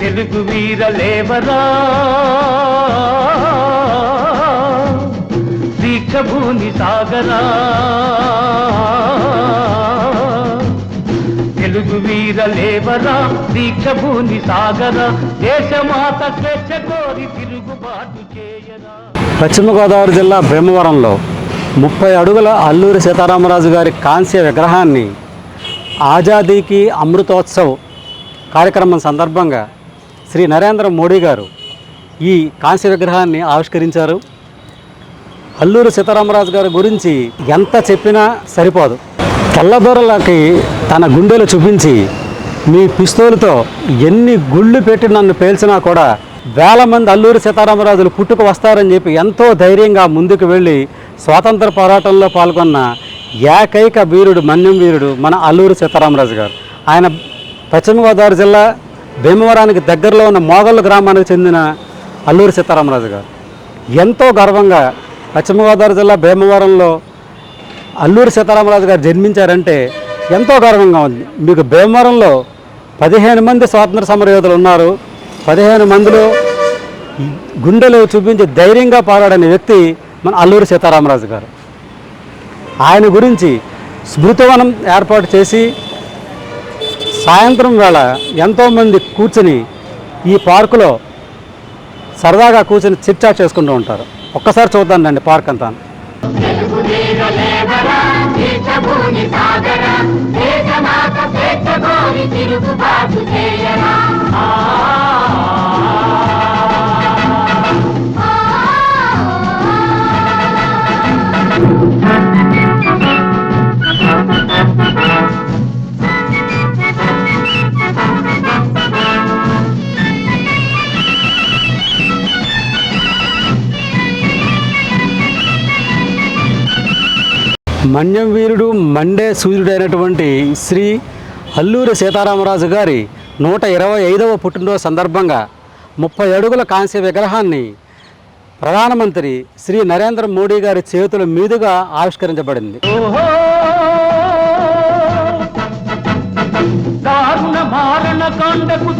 తెలుగు వీర లేవరా? దీక్షభూని సాగరా? తెలుగు వీర లేవరా? దీక్షభూని సాగరా? దేశమాత స్వేచ్ఛ పశ్చిమ గోదావరి జిల్లా భీమవరంలో ముప్పై అడుగుల అల్లూరి సీతారామరాజు గారి కాంస్య విగ్రహాన్ని ఆజాదీకి అమృతోత్సవ్ కార్యక్రమం సందర్భంగా శ్రీ నరేంద్ర మోడీ గారు ఈ కాంస్య విగ్రహాన్ని ఆవిష్కరించారు. అల్లూరి సీతారామరాజు గారి గురించి ఎంత చెప్పినా సరిపోదు. తెల్లదొరలకి తన గుండెలు చూపించి మీ పిస్తూలతో ఎన్ని గుళ్ళు పెట్టి నన్ను పేల్చినా కూడా వేల మంది అల్లూరి సీతారామరాజులు పుట్టుకు వస్తారని చెప్పి ఎంతో ధైర్యంగా ముందుకు వెళ్ళి స్వాతంత్ర పోరాటంలో పాల్గొన్న ఏకైక వీరుడు మన్యం వీరుడు మన అల్లూరి సీతారామరాజు గారు. ఆయన పశ్చిమ గోదావరి జిల్లా భీమవరానికి దగ్గరలో ఉన్న మోగళ్ళు గ్రామానికి చెందిన అల్లూరి సీతారామరాజు గారు. ఎంతో గర్వంగా పశ్చిమ గోదావరి జిల్లా భీమవరంలో అల్లూరి సీతారామరాజు గారు జన్మించారంటే ఎంతో గర్వంగా ఉంది. మీకు భీమవరంలో పదిహేను మంది స్వాతంత్ర సమరయోధులు ఉన్నారు. పదిహేను మందిలో గుండెలు చూపించి ధైర్యంగా పోరాడని వ్యక్తి మన అల్లూరి సీతారామరాజు గారు. ఆయన గురించి స్మృతివనం ఏర్పాటు చేసి సాయంత్రం వేళ ఎంతోమంది కూర్చుని ఈ పార్కులో సరదాగా కూర్చుని చిట్చా చేసుకుంటూ ఉంటారు. ఒక్కసారి చూద్దానండి పార్క్ అంతా. మన్యం వీరుడు మండే సూర్యుడైనటువంటి శ్రీ అల్లూరి సీతారామరాజు గారి నూట ఇరవై ఐదవ పుట్టినరోజు సందర్భంగా ముప్పై అడుగుల కాంస్య విగ్రహాన్ని ప్రధానమంత్రి శ్రీ నరేంద్ర మోడీ గారి చేతుల మీదుగా ఆవిష్కరించబడింది. కాండకు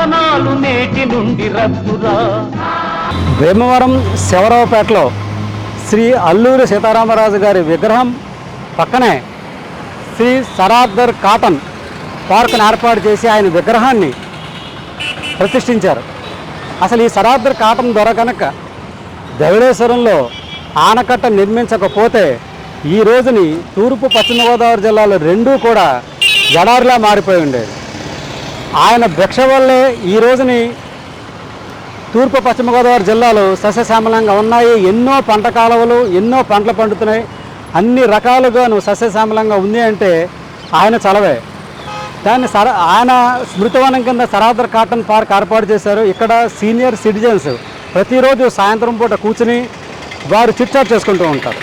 పతనాలు నేటి నుండి రద్దురా. భీమవరం శివరావుపేటలో శ్రీ అల్లూరి సీతారామరాజు గారి విగ్రహం పక్కనే శ్రీ సరాద్దర్ కాటన్ పార్క్ను ఏర్పాటు చేసి ఆయన విగ్రహాన్ని ప్రతిష్ఠించారు. అసలు ఈ సరాద్దర్ కాటన్ ధర కనుక ధవళేశ్వరంలో ఆనకట్ట నిర్మించకపోతే ఈ రోజుని తూర్పు పశ్చిమ గోదావరి జిల్లాలో రెండూ కూడా ఎడారిలా మారిపోయి ఉండేది ఆయన భిక్ష వల్లే ఈ రోజుని తూర్పు పశ్చిమ గోదావరి జిల్లాలు సస్యశ్యామలంగా ఉన్నాయి. ఎన్నో పంట కాలువలు ఎన్నో పంటలు పండుతున్నాయి. అన్ని రకాలుగాను సస్యశ్యామలంగా ఉంది అంటే ఆయన చలవే. దాన్ని సర ఆయన స్మృతివనం కింద సరాదర్ కాటన్ పార్క్ ఏర్పాటు చేశారు. ఇక్కడ సీనియర్ సిటిజన్స్ ప్రతిరోజు సాయంత్రం పూట కూర్చుని వారు చిట్చాట్ చేసుకుంటూ ఉంటారు.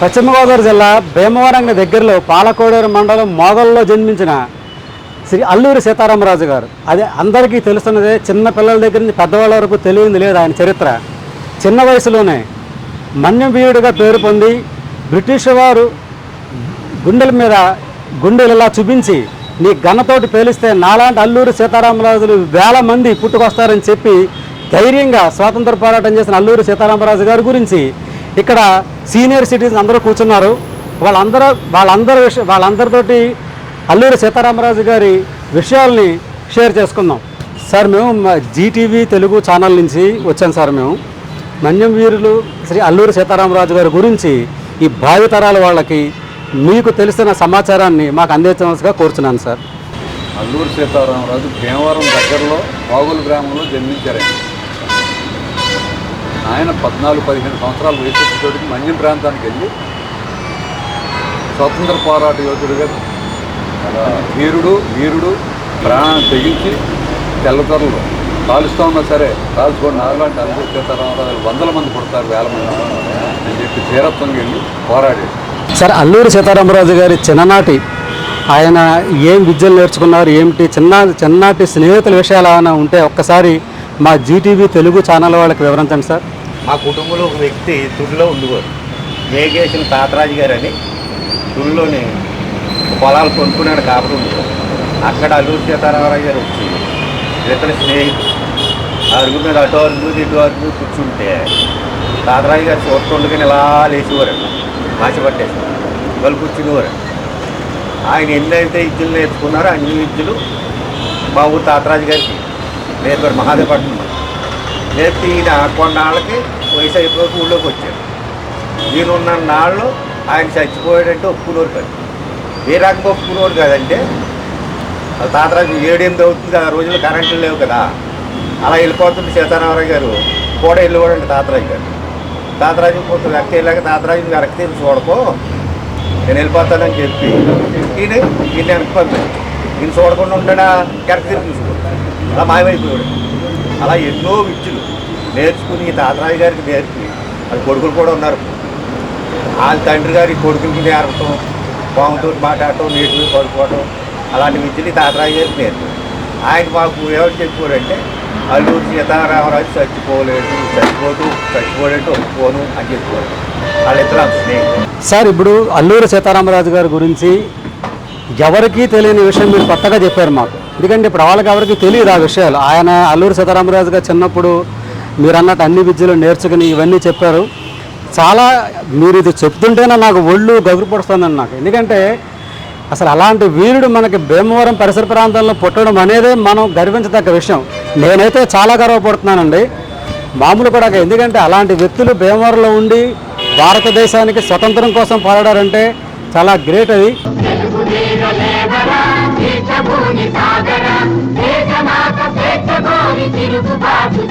పశ్చిమ గోదావరి జిల్లా భీమవరం దగ్గరలో పాలకోడూరు మండలం మోగల్లో జన్మించిన శ్రీ అల్లూరి సీతారామరాజు గారు. అది అందరికీ తెలుస్తున్నదే చిన్న పిల్లల దగ్గర నుంచి పెద్దవాళ్ళ వరకు తెలియంది లేదు ఆయన చరిత్ర. చిన్న వయసులోనే మన్యంబీయుడిగా పేరు పొంది బ్రిటిష్ వారు గుండెల మీద గుండెలు ఇలా చూపించి నీ గన్నతోటి పేలిస్తే నాలాంటి అల్లూరి సీతారామరాజులు వేల మంది పుట్టుకొస్తారని చెప్పి ధైర్యంగా స్వాతంత్ర పోరాటం చేసిన అల్లూరి సీతారామరాజు గారి గురించి ఇక్కడ సీనియర్ సిటిజన్స్ అందరూ కూర్చున్నారు. వాళ్ళందరూ వాళ్ళందరూ విష వాళ్ళందరితోటి అల్లూరి సీతారామరాజు గారి విషయాల్ని షేర్ చేసుకుందాం. సార్ మేము మా జీటీవీ తెలుగు ఛానల్ నుంచి వచ్చాం సార్ మేము. మన్యం వీరులు శ్రీ అల్లూరి సీతారామరాజు గారి గురించి ఈ భావితరాల వాళ్ళకి మీకు తెలిసిన సమాచారాన్ని మాకు అందించవలసిగా కోరుచున్నాను సార్. అల్లూరు సీతారామరాజు భీమవరం దగ్గరలో బాగుల గ్రామంలో జన్మించారండి ఆయన. పద్నాలుగు పదిహేను సంవత్సరాల వయసు మన్యం ప్రాంతానికి వెళ్ళి స్వతంత్ర పోరాట యోధుడిగా వీరుడు వీరుడు ప్రాణం తెగించి తెల్లతరలు కాలుస్తూ ఉన్నా సరే కాల్చుకోండి నాలాంటి అనుభూతి సీతారామరాజు వందల మంది పుడతారు వేల మంది అని చెప్పి ధీరత్వంగా వెళ్ళి పోరాడాడు సార్ అల్లూరి సీతారామరాజు గారి చిన్ననాటి ఆయన ఏం విద్యలు నేర్చుకున్నారు ఏమిటి చిన్న చిన్ననాటి స్నేహితుల విషయాలు ఏమైనా ఉంటే ఒక్కసారి మా జీటీవీ తెలుగు ఛానల్ వాళ్ళకి వివరించండి సార్. మా కుటుంబంలో ఒక వ్యక్తి తుడిలో ఉండేవారు మేఘేసిన తాతరాజు గారు అని తుడిలోని పొలాలు కొనుక్కున్నాడు కాపురం ఉండేవారు అక్కడ అల్లూరు సీతారామరాజు గారు వచ్చి ఇతర స్నేహితులు. ఆ అరుగు మీద అటు అరుగు ఇటు అరుగు కూర్చుంటే తాతరాజు గారు చూస్తుండగానే ఇలా లేచేవారండి మాసి పట్టేసి వాళ్ళు కూర్చునేవారు. ఆయన ఎన్నైతే విద్యలు నేర్చుకున్నారో అన్ని విద్యలు మా ఊరు తాతరాజు గారికి నేర్పారు మహాదేవపట్నం నేర్పి ఈయన కొన్నాళ్ళకి వయసు అయిపోయి ఊళ్ళోకి వచ్చాడు. ఈయన ఉన్న నాళ్ళు ఆయన చచ్చిపోయాడంటే ఒప్పుకునేవారు కాదు. ఏ రకంగా ఒప్పుకునేవారు కాదంటే తాతరాజు ఏడెనిమిది అవుతుంది కదా ఆ రోజుల్లో కరెంట్లు లేవు కదా. అలా వెళ్ళిపోతుంది సీతారామరావు గారు కూడా వెళ్ళేవాడండి తాతరాజు గారు. తాతరాజు పోతుంది వెక్క వెళ్ళాక తాతరాజు వెనక్కి తిరిగి చూడకో నేను వెళ్ళిపోతానని చెప్పి ఈయన ఈయన వెనక్కి పంపాడు. ఈయన చూడకుండా ఉండడా? వెనక్కి తిరిగి చూసుకో అలా మాయమైపోయాడు. అలా ఎన్నో విద్యలు నేర్చుకుని ఈ తాతరాజు గారికి నేర్పి అది కొడుకులు కూడా ఉన్నారు. వాళ్ళ తండ్రి గారి కొడుకులకి నేర్పటం పాముతో మాట్లాడటం నీటి మీద పడుకోవటం అలాంటి విద్యని ఈ తాతరాజు గారికి నేర్పి ఆయన మాకు ఏమని చెప్పారంటే అల్లూరు సీతారామరాజు చచ్చిపోలేదు చచ్చిపోతూ చచ్చిపోలేంటూ ఒప్పుకోను అని చెప్పారు. వాళ్ళిద్దరు సార్ ఇప్పుడు అల్లూరి సీతారామరాజు గారి గురించి ఎవరికీ తెలియని విషయం మీరు కొత్తగా చెప్పారు మాకు. ఎందుకంటే ఇప్పుడు వాళ్ళకి ఎవరికి తెలియదు ఆ విషయాలు. ఆయన అల్లూరి సీతారామరాజు గారు చిన్నప్పుడు మీరు అన్నట్టు అన్ని విద్యలు నేర్చుకుని ఇవన్నీ చెప్పారు. చాలా మీరు ఇది చెప్తుంటేనే నాకు ఒళ్ళు గగురుపడుతుందని నాకు. ఎందుకంటే అసలు అలాంటి వీరుడు మనకి భీమవరం పరిసర ప్రాంతాల్లో పుట్టడం అనేదే మనం గర్వించదగ్గ విషయం. నేనైతే చాలా గర్వపడుతున్నానండి. మామూలు కూడా ఎందుకంటే అలాంటి వ్యక్తులు భీమవరంలో ఉండి భారతదేశానికి స్వతంత్రం కోసం పోరాడారంటే చాలా గ్రేట్ అది. తిరుగుబాటు